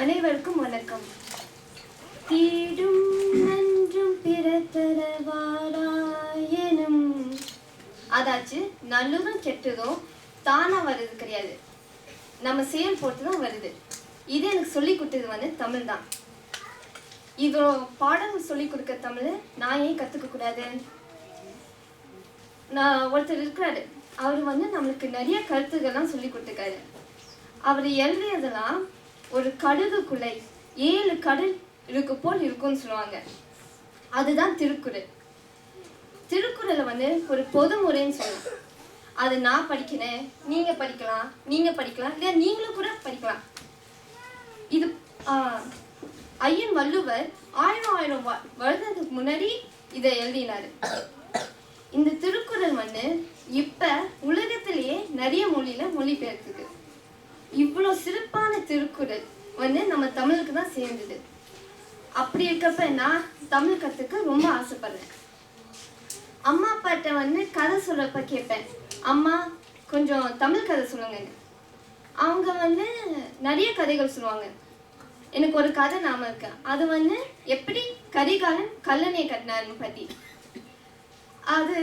அனைவருக்கும் வணக்கம். தீடும் நன்றும் பிறத்தரவாராயனும். அதாச்சு நல்லதும் கெட்டதும் தானா வருது கிடையாது. நம்ம செயல் போட்டு தான் வருது. இது எனக்கு சொல்லி கொடுத்தது வந்து தமிழ் தான் இதோ பாடம் சொல்லி கொடுக்க தமிழ் நான் ஏன் கற்றுக்க கூடாது. நான் ஒருத்தர் இருக்கிறாரு. அவர் வந்து நம்மளுக்கு நிறைய கருத்துக்கள்லாம் சொல்லி கொடுத்துருக்காரு. அவர் எழுதியதெல்லாம் ஒரு கடுகுக்குள்ளை ஏழு கடல் இருக்கு போல் இருக்கும்னு சொல்லுவாங்க. அதுதான் திருக்குறள். திருக்குறளை வந்து ஒரு பொதுமுறைன்னு சொல்லலாம் அது நான் படிக்கிறேன் நீங்க படிக்கலாம் நீங்க படிக்கலாம் இல்லை நீங்களும் கூட படிக்கலாம். இது ஆஹ், ஐயன் வள்ளுவர் ஆயிரம் ஆயிரம் வ- வருடத்துக்கு முன்னாடி இதை எழுதினாரு. இந்த திருக்குறள் வந்து இப்ப உலகத்திலேயே நிறைய மொழியில மொழிபெயர்த்துக்கு இவ்வளோ சிறப்பான திருக்குறள் வந்து நம்ம தமிழுக்கு தான் சேர்ந்தது. அப்படி இருக்கப்ப நான் தமிழ் கற்றுக்க ரொம்ப ஆசைப்படுறேன். அம்மா அப்பாட்ட வந்து கதை சொல்றப்ப கேட்பேன். அம்மா கொஞ்சம் தமிழ் கதை சொல்லுங்க அவங்க வந்து நிறைய கதைகள் சொல்லுவாங்க. எனக்கு ஒரு கதை நாம இருக்கு. அது வந்து எப்படி கரிகாலன் கல்லணையை கட்டினாருன்னு பத்தி. அது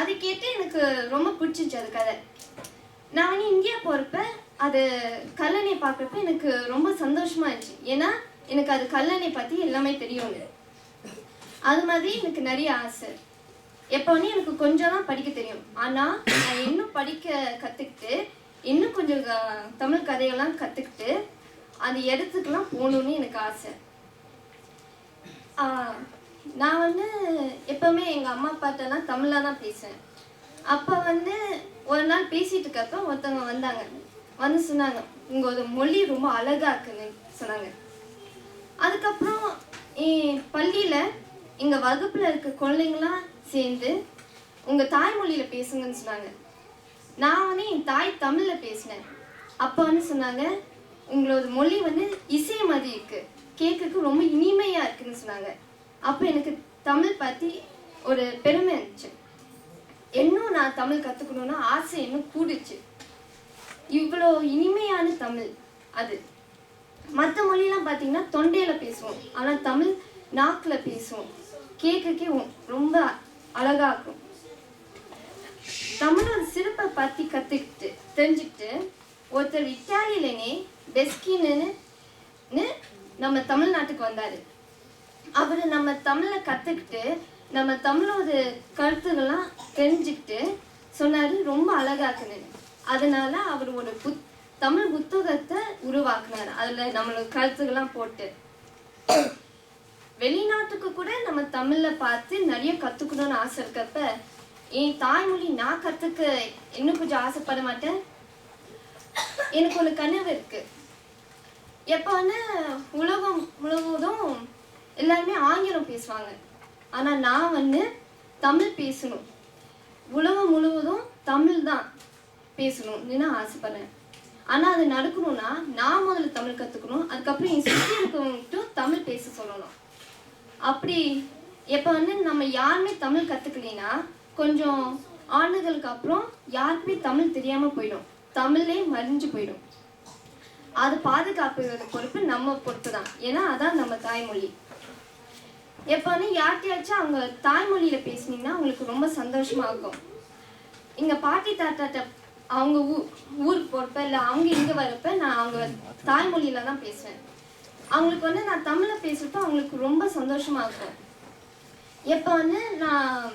அது கேட்டு எனக்கு ரொம்ப பிடிச்சிச்சு அது கதை. நான் வந்து இந்தியா போகிறப்ப அது கல்லணை பார்க்குறப்ப எனக்கு ரொம்ப சந்தோஷமா இருந்துச்சு. ஏன்னா எனக்கு அது கல்லணை பற்றி எல்லாமே தெரியுங்க. அது மாதிரி எனக்கு நிறைய ஆசை. எப்போ எனக்கு கொஞ்சம் தான் படிக்க தெரியும். ஆனால் நான் இன்னும் படிக்க கற்றுக்கிட்டு இன்னும் கொஞ்சம் தமிழ் கதையெல்லாம் கற்றுக்கிட்டு அந்த இடத்துக்குலாம் போகணுன்னு எனக்கு ஆசை. நான் வந்து எப்பவுமே எங்கள் அம்மா அப்பாட்டெல்லாம் தமிழில் தான் பேசுவேன். அப்போ வந்து ஒரு நாள் பேசிட்டு இருக்கப்ப ஒருத்தவங்க வந்தாங்க. வந்து சொன்னாங்க உங்களோட மொழி ரொம்ப அழகா இருக்குன்னு சொன்னாங்க. அதுக்கப்புறம் பள்ளியில் எங்கள் வகுப்பில் இருக்க குழந்தைங்களாம் சேர்ந்து உங்கள் தாய்மொழியில் பேசுங்கன்னு சொன்னாங்க. நான் வந்து என் தாய் தமிழில் பேசினேன். அப்போ வந்து சொன்னாங்க உங்களோட மொழி வந்து இசை மாதிரி இருக்கு. கேட்கறதுக்கு ரொம்ப இனிமையாக இருக்குன்னு சொன்னாங்க. அப்போ எனக்கு தமிழ் பற்றி ஒரு பெருமை இருந்துச்சு. இன்னும் நான் தமிழ் கற்றுக்கணும்னு ஆசை இன்னும் கூடுச்சு. இவ்வளோ இனிமையான தமிழ் அது. மற்ற மொழியெல்லாம் பார்த்தீங்கன்னா தொண்டையில் பேசுவோம். ஆனால் தமிழ் நாக்கில் பேசுவோம். கேட்கக்கே ரொம்ப அழகாக இருக்கும். தமிழோட சிறப்பை பற்றி கற்றுக்கிட்டு தெரிஞ்சுக்கிட்டு ஒருத்தர் இட்டாலியிலனே டெஸ்கின்னு நம்ம தமிழ்நாட்டுக்கு வந்தார். அவர் நம்ம தமிழை கற்றுக்கிட்டு நம்ம தமிழோட கருத்துக்கள்லாம் தெரிஞ்சுக்கிட்டு சொன்னார் ரொம்ப அழகாக்குன்னு அதனால அவர் ஒரு புத் தமிழ் புத்தகத்தை உருவாக்குனார். அதில் நம்மளோட கருத்துக்கள்லாம் போட்டு. வெளிநாட்டுக்கு கூட நம்ம தமிழில் பார்த்து நிறைய கற்றுக்கணும்னு ஆசை இருக்கப்ப என் தாய்மொழி நான் கற்றுக்க இன்னும் கொஞ்சம் ஆசைப்பட மாட்டேன். எனக்கு ஒரு கனவு இருக்கு. எப்போ வந்து உலகம் முழுவதும் எல்லாருமே ஆங்கிலம் பேசுவாங்க. ஆனா நான் வந்து தமிழ் பேசணும். உலகம் முழுவதும் தமிழ் தான் பேசணும்னு நான் ஆசைப்படுறேன். ஆனா அது நடக்கணும்னா நான் முதல்ல தமிழ் கத்துக்கணும். அதுக்கப்புறம் என் சுற்றி இருக்கவங்கட்டும் தமிழ் பேச சொல்லணும். அப்படி எப்ப வந்து நம்ம யாருமே தமிழ் கற்றுக்கலைன்னா கொஞ்சம் ஆண்டுகளுக்கு அப்புறம் யாருக்குமே தமிழ் தெரியாமல் போயிடும். தமிழே மறிஞ்சு போயிடும். அது பாதுகாப்பு பொறுப்பு நம்ம பொறுப்பு தான் ஏன்னா அதான் நம்ம தாய்மொழி. எப்போ வந்து யார்கிட்டயாச்சும் அவங்க தாய்மொழியில் பேசுனீங்கன்னா அவங்களுக்கு ரொம்ப சந்தோஷமா இருக்கும். எங்கள் பாட்டி தாத்தாட்ட அவங்க ஊ ஊருக்கு போகிறப்ப இல்லை அவங்க இங்கே வரப்ப நான் அவங்க தாய்மொழியில தான் பேசுவேன். அவங்களுக்கு வந்து நான் தமிழில் பேசுறப்ப அவங்களுக்கு ரொம்ப சந்தோஷமா இருக்கும். எப்போ வந்து நான்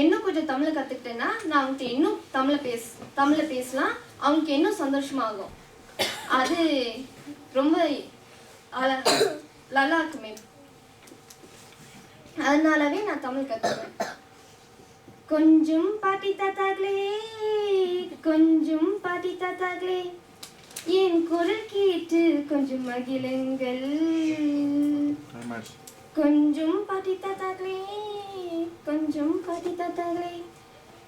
இன்னும் கொஞ்சம் தமிழை கற்றுக்கிட்டேன்னா நான் அவங்ககிட்ட இன்னும் தமிழை பேச தமிழில் பேசலாம். அவங்களுக்கு இன்னும் சந்தோஷமாகும். அது ரொம்ப நல்லா இருக்குமே அதனாலவே நான் தமிழ் கற்றுக்குவேன் கொஞ்சம் பாட்டி தாத்தாக்களே கொஞ்சம் பாட்டி தாத்தாக்களே என் குரல் கேட்டு கொஞ்சம் மகிழுங்கள். கொஞ்சம் பாட்டி தாத்தாக்களே கொஞ்சம் பாட்டி தாத்தாக்களே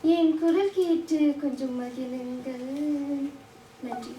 என் குரல் கேட்டு கொஞ்சம் மகிழுங்கள். நன்றி.